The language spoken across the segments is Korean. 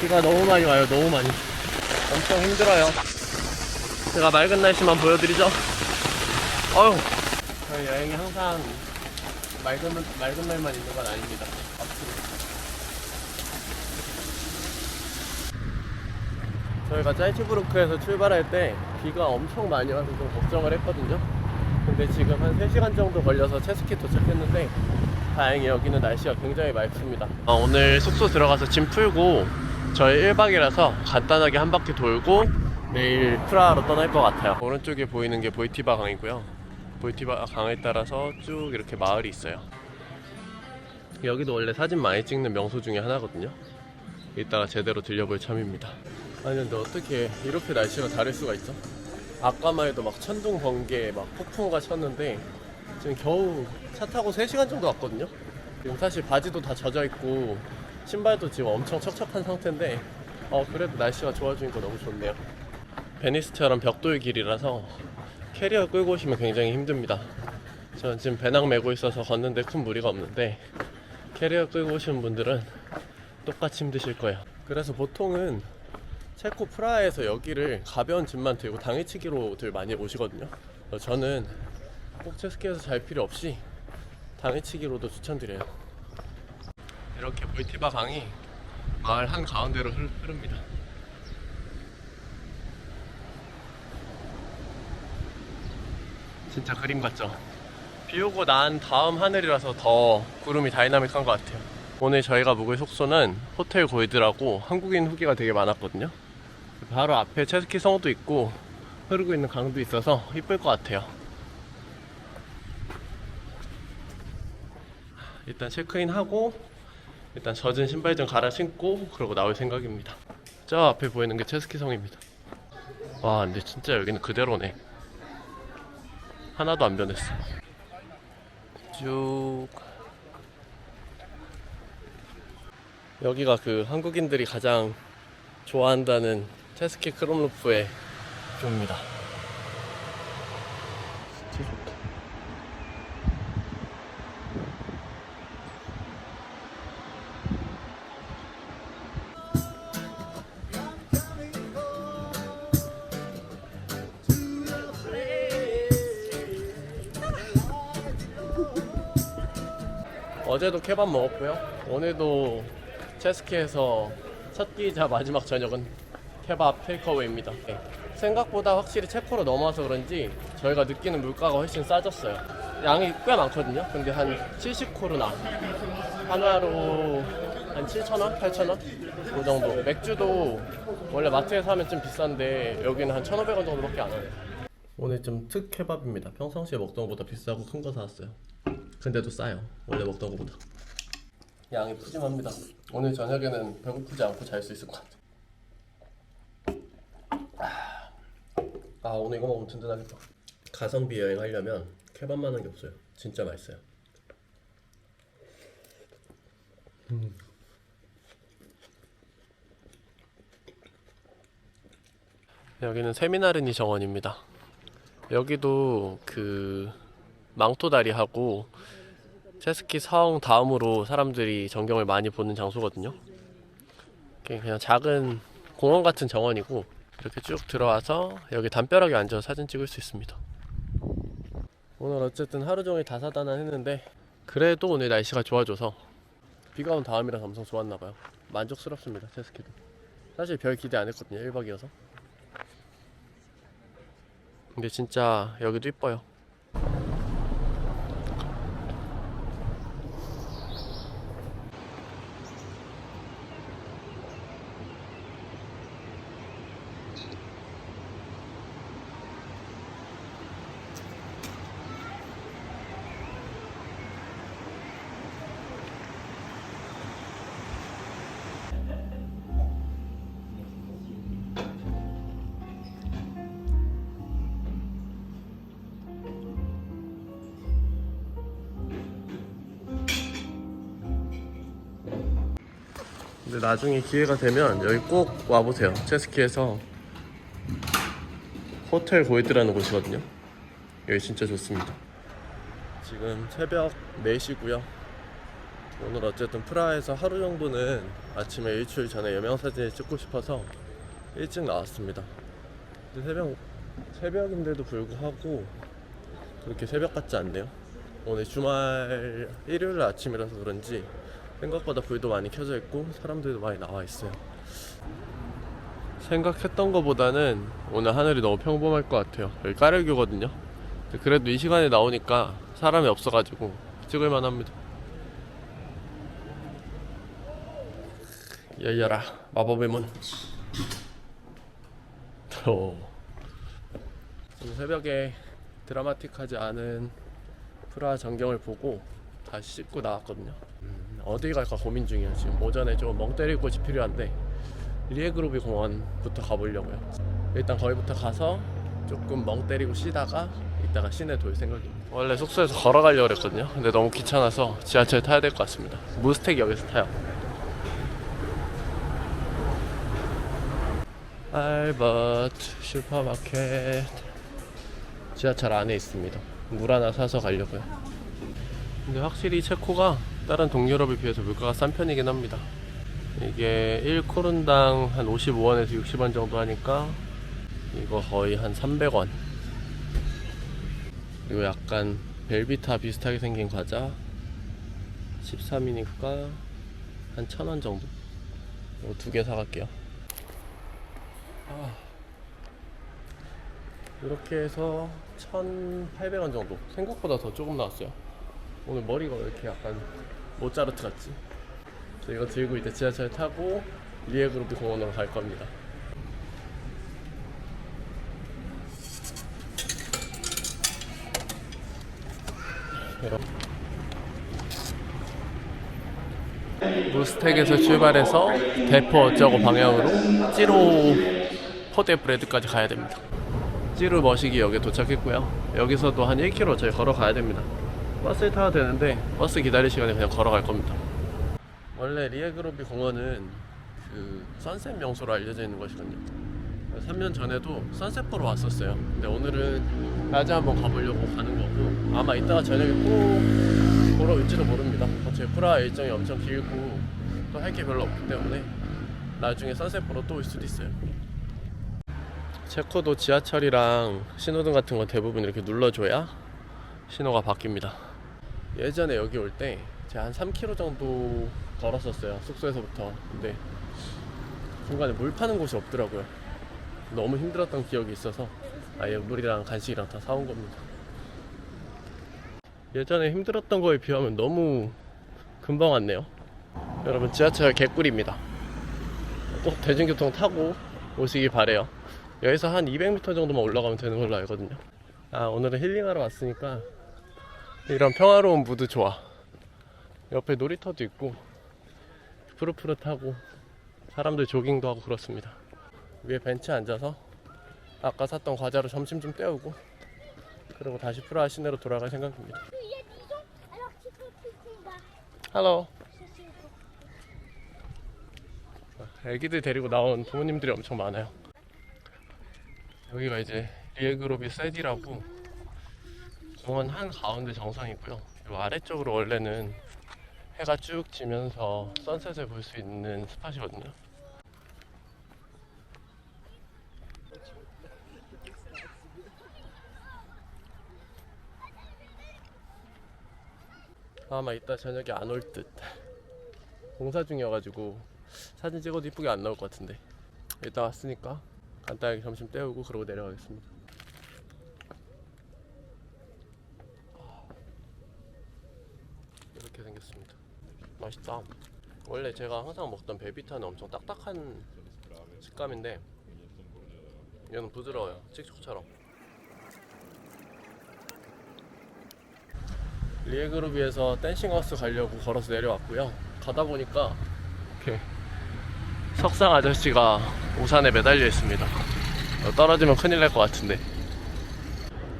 비가 너무 많이 와요 너무 많이. 엄청 힘들어요. 제가 맑은 날씨만 보여드리죠? 어휴. 저희 여행이 항상 맑은, 맑은 날만 있는 건 아닙니다. 저희가 짜이치부르크에서 출발할 때 비가 엄청 많이 와서 좀 걱정을 했거든요 근데 지금 한 3시간 정도 걸려서 체스키 도착했는데 다행히 여기는 날씨가 굉장히 맑습니다. 어, 오늘 숙소 들어가서 짐 풀고 저희 1박이라서 간단하게 한 바퀴 돌고 내일 프라하로 떠날 것 같아요. 오른쪽에 보이는 게 보이티바 강이고요. 보이티바 강에 따라서 쭉 이렇게 마을이 있어요. 여기도 원래 사진 많이 찍는 명소 중에 하나거든요. 이따가 제대로 들려볼 참입니다. 아니 근데 어떻게 이렇게 날씨가 다를 수가 있죠? 아까만 해도 막 천둥 번개 막 폭풍우가 쳤는데 지금 겨우 차 타고 3시간 정도 왔거든요. 지금 사실 바지도 다 젖어 있고 신발도 지금 엄청 척척한 상태인데 어 그래도 날씨가 좋아지니까 너무 좋네요. 베니스처럼 벽돌 길이라서 캐리어 끌고 오시면 굉장히 힘듭니다. 저는 지금 배낭 메고 있어서 걷는데 큰 무리가 없는데 캐리어 끌고 오시는 분들은 똑같이 힘드실 거예요. 그래서 보통은 체코 프라하에서 여기를 가벼운 짐만 들고 당일치기로들 많이 오시거든요. 저는 꼭 체스키에서 잘 필요 없이 당일치기로도 추천드려요. 이렇게 물티바 강이 마을 한 가운데로 흐릅니다. 진짜 그림 같죠? 비 오고 난 다음 하늘이라서 더 구름이 다이나믹한 것 같아요. 오늘 저희가 묵을 숙소는 호텔 골드라고 한국인 후기가 되게 많았거든요. 바로 앞에 체스키 성도 있고 흐르고 있는 강도 있어서 이쁠 것 같아요. 일단 체크인 하고 일단 젖은 신발 좀 갈아 신고 그러고 나올 생각입니다. 저 앞에 보이는 게 체스키 성입니다. 와 근데 진짜 여기는 그대로네. 하나도 안 변했어. 쭉 여기가 그 한국인들이 가장 좋아한다는 체스키 크롬루프의 뷰입니다. 진짜 좋다. 어제도 케밥 먹었고요. 오늘도 체스키에서 첫 끼자 마지막 저녁은 케밥 테이크어웨이입니다. 네. 생각보다 확실히 체코로 넘어와서 그런지 저희가 느끼는 물가가 훨씬 싸졌어요. 양이 꽤 많거든요. 근데 한 70코르나 하나로 한 7,000원, 8,000원 그 정도. 맥주도 원래 마트에서 하면 좀 비싼데 여기는 한 1,500원 정도밖에 안 해요. 오늘 좀 특 케밥입니다. 평상시에 먹던 것보다 비싸고 큰 거 사왔어요. 근데도 싸요. 원래 먹던 것보다. 양이 푸짐합니다. 오늘 저녁에는 배고프지 않고 잘 수 있을 것 같아요. 아 오늘 이거 먹으면 든든하겠다. 가성비 여행 하려면 케밥만 한 게 없어요. 진짜 맛있어요. 음. 여기는 세미나르니 정원입니다. 여기도 그 망토다리하고 체스키 성 다음으로 사람들이 전경을 많이 보는 장소거든요. 그냥 작은 공원 같은 정원이고 이렇게 쭉 들어와서 여기 담벼락에 앉아서 사진 찍을 수 있습니다. 오늘 어쨌든 하루 종일 다사다난 했는데 그래도 오늘 날씨가 좋아져서 비가 온 다음이라서 엄청 좋았나봐요. 만족스럽습니다. 체스키도. 사실 별 기대 안 했거든요. 1박이어서. 근데 진짜 여기도 이뻐요. 근데 나중에 기회가 되면 여기 꼭 와보세요. 체스키에서 호텔 고이드라는 곳이거든요. 여기 진짜 좋습니다. 지금 새벽 4시고요. 오늘 어쨌든 프라하에서 하루 정도는 아침에 일출 전에 여명사진을 찍고 싶어서 일찍 나왔습니다. 근데 새벽, 새벽인데도 불구하고 그렇게 새벽 같지 않네요. 오늘 주말 일요일 아침이라서 그런지 생각보다 불도 많이 켜져 있고 사람들도 많이 나와 있어요. 생각했던 것보다는 오늘 하늘이 너무 평범할 것 같아요. 여기 까르교거든요. 그래도 이 시간에 나오니까 사람이 없어가지고 찍을만 합니다. 열려라 마법의 문. 오. 오늘 새벽에 드라마틱하지 않은 프라 전경을 보고 다시 씻고 나왔거든요. 음, 어디 갈까 고민 중이에요. 지금 오전에 좀 멍 때릴 곳이 필요한데 리에그로비 공원부터 가보려고요. 일단 거기부터 가서 조금 멍 때리고 쉬다가 이따가 시내 돌 생각입니다. 원래 숙소에서 걸어가려고 했거든요. 근데 너무 귀찮아서 지하철 타야 될 것 같습니다. 무스텍역에서 타요. 알버트 슈퍼마켓 지하철 안에 있습니다. 물 하나 사서 가려고요. 근데 확실히 체코가 다른 동유럽에 비해서 물가가 싼 편이긴 합니다. 이게 1코른당 한 55원에서 60원 정도 하니까 이거 거의 한 300원. 그리고 약간 벨비타 비슷하게 생긴 과자 13이니까 한 1000원 정도. 이거 두 개 사갈게요. 아. 이렇게 해서 1,800원 정도. 생각보다 더 조금 나왔어요. 오늘 머리가 왜 이렇게 약간 모짜르트 같지? 저 이거 들고 이제 지하철 타고 리에그룹 공원으로 갈 겁니다. 이렇게. 무스텍에서 출발해서 대포 어쩌고 방향으로 찌로 포데 브레드까지 가야 됩니다. 찌루 머시기 역에 도착했고요. 여기서도 한 1km 저희 걸어가야 됩니다. 버스를 타야 되는데 버스 기다릴 시간에 그냥 걸어갈 겁니다. 원래 리에그로비 공원은 그 선셋 명소로 알려져 있는 것이거든요. 3년 전에도 선셋 보러 왔었어요. 근데 오늘은 낮에 한번 가보려고 가는 거고 아마 이따가 저녁에 꼭 보러 올지도 모릅니다. 제 프라 일정이 엄청 길고 또 할 게 별로 없기 때문에 나중에 선셋 보러 또 올 수도 있어요. 체코도 지하철이랑 신호등 같은 건 대부분 이렇게 눌러줘야 신호가 바뀝니다. 예전에 여기 올 때 제가 한 3km 정도 걸었었어요. 숙소에서부터. 근데 중간에 물 파는 곳이 없더라고요. 너무 힘들었던 기억이 있어서 아예 물이랑 간식이랑 다 사온 겁니다. 예전에 힘들었던 거에 비하면 너무 금방 왔네요. 여러분 지하철 개꿀입니다. 꼭 대중교통 타고 오시기 바래요. 여기서 한 200m 정도만 올라가면 되는 걸로 알거든요. 아 오늘은 힐링하러 왔으니까 이런 평화로운 무드 좋아. 옆에 놀이터도 있고 푸릇푸릇하고 사람들 조깅도 하고 그렇습니다. 위에 벤치에 앉아서 아까 샀던 과자로 점심 좀 때우고 그리고 다시 프라하 시내로 돌아갈 생각입니다. Il y a 10 ans, alors tu peux plus combattre. 헬로. Ça, c'est bon. 애기들 데리고 나온 부모님들이 엄청 많아요. 여기가 이제 리에그로비 세디라고 공원 한 가운데 정상이고요. 이 아래쪽으로 원래는 해가 쭉 지면서 선셋을 볼 수 있는 스팟이거든요. 아마 이따 저녁에 안 올 듯. 공사 중이어가지고 사진 찍어도 이쁘게 안 나올 것 같은데 일단 왔으니까 간단하게 점심 때우고 그러고 내려가겠습니다 생겼습니다 맛있다 원래 제가 항상 먹던 베비타는 엄청 딱딱한 식감인데 얘는 부드러워요 칙촉처럼 리에그룹에서 댄싱하우스 가려고 걸어서 내려왔고요 가다 보니까 이렇게 석상 아저씨가 우산에 매달려 있습니다. 어, 떨어지면 큰일 날 것 같은데.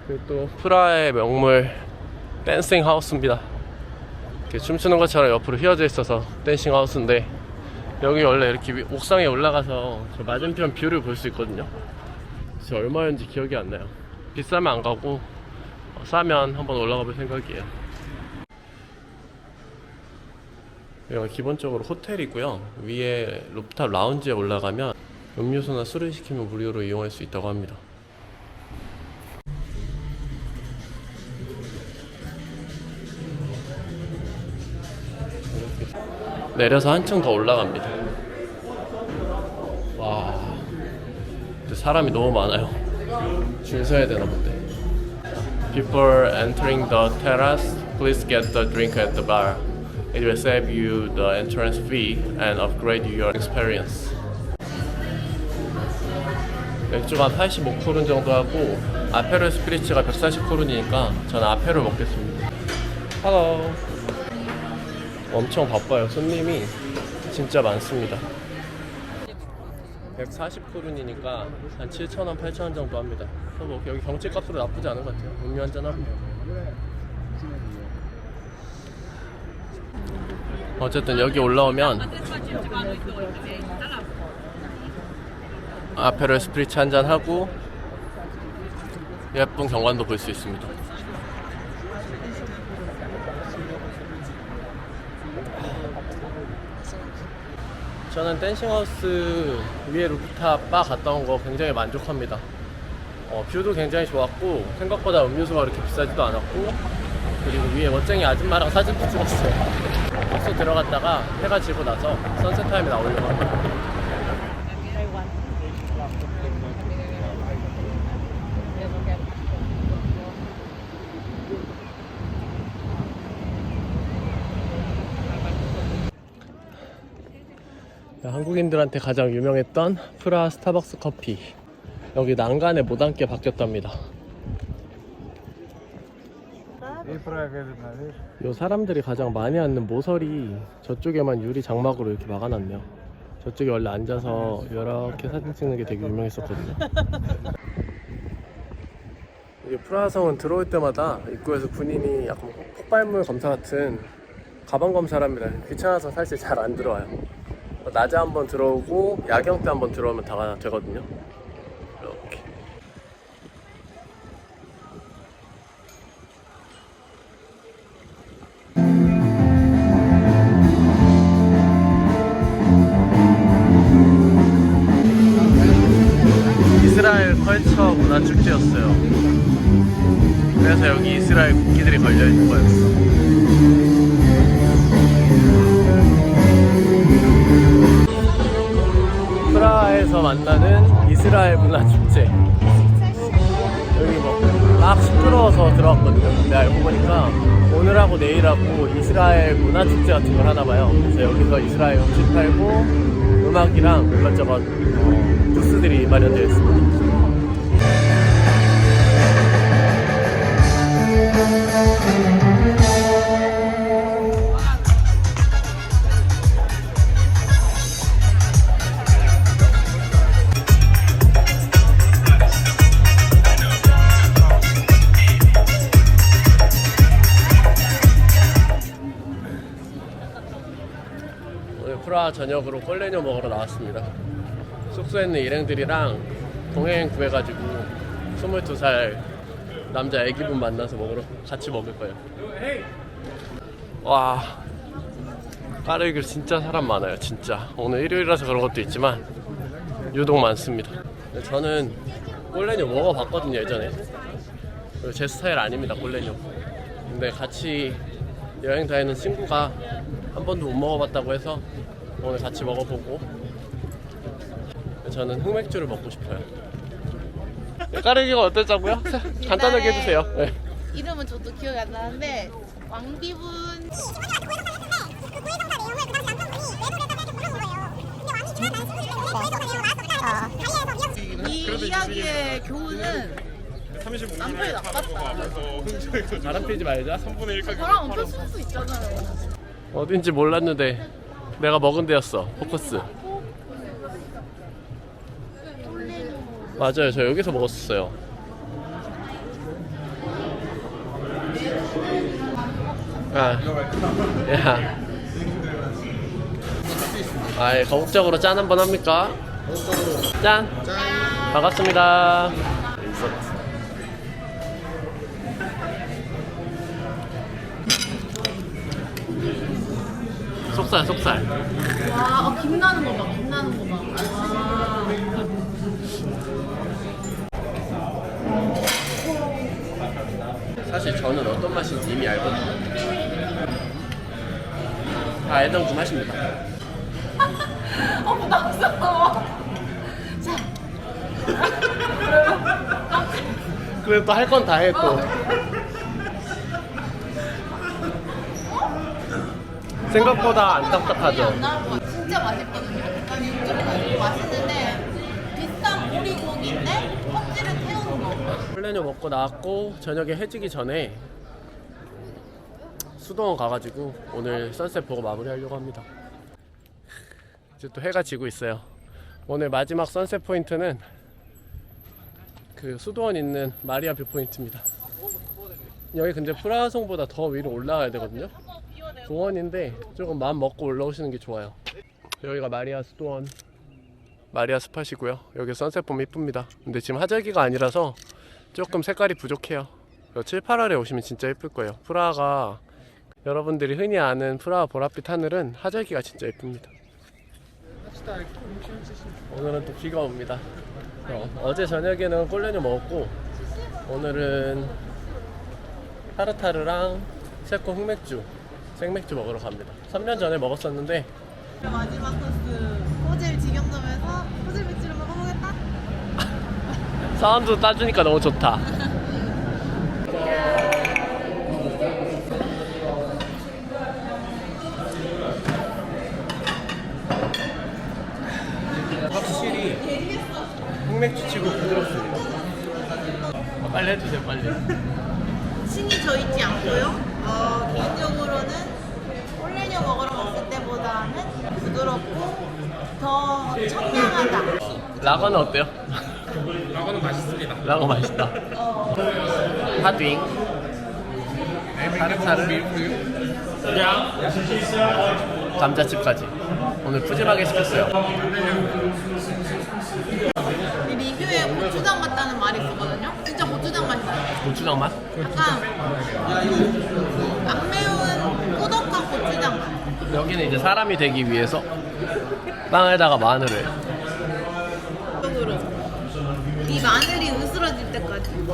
그리고 또 프라하의 명물 댄싱 하우스입니다. 이렇게 춤추는 것처럼 옆으로 휘어져 있어서 댄싱 하우스인데 여기 원래 이렇게 위- 옥상에 올라가서 저 맞은편 뷰를 볼 수 있거든요. 그래서 얼마였는지 기억이 안 나요. 비싸면 안 가고 어, 싸면 한번 올라가 볼 생각이에요. 여기가 기본적으로 호텔이고요. 위에 루프탑 라운지에 올라가면 음료수나 술을 시키면 무료로 이용할 수 있다고 합니다. 내려서 한층 더 올라갑니다. 와, 근데 사람이 너무 많아요. 줄 서야 되나 본데. Before entering the terrace, please get the drink at the bar. It will save you the entrance fee and upgrade your experience. 맥주가 85코른 정도 하고 아페롤 스피리츠가 140코른이니까 저는 아페롤 먹겠습니다. Hello. 엄청 바빠요. 손님이 진짜 많습니다. 140코른이니까 한 7,000원, 8,000원 정도 합니다. 그래서 뭐 여기 경치값으로 나쁘지 않은 것 같아요. 음료 한잔 하고. 어쨌든 여기 올라오면 아페롤 스프리츠 한잔 하고 예쁜 경관도 볼 수 있습니다. 저는 댄싱하우스 위에 루프탑 바 갔다 온 거 굉장히 만족합니다. 어, 뷰도 굉장히 좋았고 생각보다 음료수가 그렇게 비싸지도 않았고 그리고 위에 멋쟁이 아줌마랑 사진도 찍었어요. 숙소 들어갔다가 해가 지고 나서 선셋 타임에 나오려고 합니다. 한국인들한테 가장 유명했던 프라 스타벅스 커피 여기 난간에 못 앉게 바뀌었답니다. 요 사람들이 가장 많이 앉는 모서리 저쪽에만 유리 장막으로 이렇게 막아놨네요. 저쪽에 원래 앉아서 이렇게 사진 찍는 게 되게 유명했었거든요. 이게 프라하성은 들어올 때마다 입구에서 군인이 약간 폭발물 검사 같은 가방 검사를 합니다. 귀찮아서 사실 잘 안 들어와요. 낮에 한번 들어오고 야경 때 한번 들어오면 다 되거든요. 이렇게. 이스라엘 컬처 문화 축제였어요. 그래서 여기 이스라엘 국기들이 걸려 있는 거였어. 에서 만나는 이스라엘 문화 축제. 여기 뭐막 시끄러워서 들어왔거든요. 근데 알고 보니까 오늘하고 내일하고 이스라엘 문화 축제 같은 걸 하나 봐요. 그래서 여기서 이스라엘 음식 팔고 음악이랑 이것저것 어, 부스들이 마련되어 있습니다. 오늘 저녁으로 꼴레뇨 먹으러 나왔습니다. 숙소에 있는 일행들이랑 동행 구해가지고 22살 남자 애기분 만나서 먹으러 같이 먹을 거예요. 와 까르길 진짜 사람 많아요 진짜 오늘 일요일이라서 그런 것도 있지만 유독 많습니다 저는 꼴레뇨 먹어봤거든요 예전에 제 스타일 아닙니다 꼴레뇨 근데 같이 여행 다니는 친구가 한 번도 못 먹어봤다고 해서 오늘 같이 먹어보고 저는 흑맥주를 먹고 싶어요 까르기가 어땠자고요? 간단하게 해주세요 네. 이름은 저도 기억이 안 나는데 왕비분 이 이야기의 교훈은 남편이 나빴다. 바람 피지 말자 저랑 엄청 쓸수 있잖아요. 어딘지 몰랐는데 내가 먹은 데였어 포커스 맞아요 저 여기서 먹었었어요 아, 야. 아, 거국적으로 짠 한번 합니까? 짠. 반갑습니다. 인서트. 속살 속살 와, 어, 김 나는 거 봐. 김 나는 거 봐. 와. 사실 저는 어떤 맛인지 이미 알거든요 다 알던 그 맛입니다 어, 부담스러워. 자, 그래도 또할 건다해 또. 생각보다 안 딱딱하죠. 안 나올 것 같아. 진짜 맛있거든요. 난 육즙이 가지고 맛있는데 비싼 오리고기인데 껍질을 태우는 거. 플래뇨 먹고 나왔고 저녁에 해지기 전에 수도원 가가지고 오늘 선셋 보고 마무리하려고 합니다. 이제 또 해가 지고 있어요. 오늘 마지막 선셋 포인트는 그 수도원 있는 마리아 뷰 포인트입니다. 여기 근데 프라하송보다 더 위로 올라가야 되거든요. 공원인데 조금 마음 먹고 올라오시는 게 좋아요. 여기가 마리아 수도원 마리아 스팟이고요. 여기 선셋 보면 이쁩니다. 근데 지금 하절기가 아니라서 조금 색깔이 부족해요. 7, 8월에 오시면 진짜 예쁠 거예요. 프라하가 여러분들이 흔히 아는 프라하 보랏빛 하늘은 하절기가 진짜 예쁩니다. 오늘은 또 비가 옵니다. 어, 제 저녁에는 꼴레뇨 먹었고 오늘은 타르타르랑 세코 흑맥주 생맥주 먹으러 갑니다. 3년 전에 먹었었는데 마지막 코스 호젤 직영점에서 호젤 맥주를 먹어보겠다. 사운드 따주니까 너무 좋다. 확실히 흑맥주 치고 부드럽습니다. 아, 빨리 해주세요, 빨리. 신이 져 있지 않고요. 어, 개인적으로 는 홀레뇨 먹으러 갔을 때보다는 부드럽고 더 청량하다. 라거는 어때요? 라거는 맛있습니다. 라거 맛있다. 핫윙. 타르타르. 감자칩까지. 오늘 푸짐하게 시켰어요. 이 리뷰에 고추장 같다는 말이 있었거든요. 진짜 고추장 맛이 나요. 고추장 맛? 약간 안 매운. 여기는 이제 사람이 되기 위해서 빵에다가 마늘을. 이 마늘이 으스러질 때까지.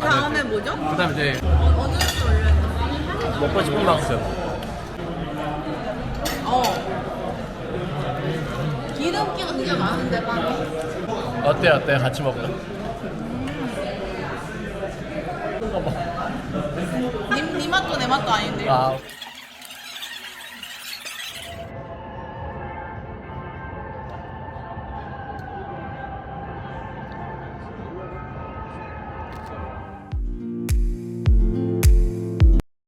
다음에 뭐죠? 그 다음에 이제 어, 어느 수 올려야 돼? 먹고 싶은 만큼. 어. 기름기가 진짜 많은데 빵이. 어때, 어때? 같이 먹자. 니, 니 맛도 내 맛도 아닌데. 아,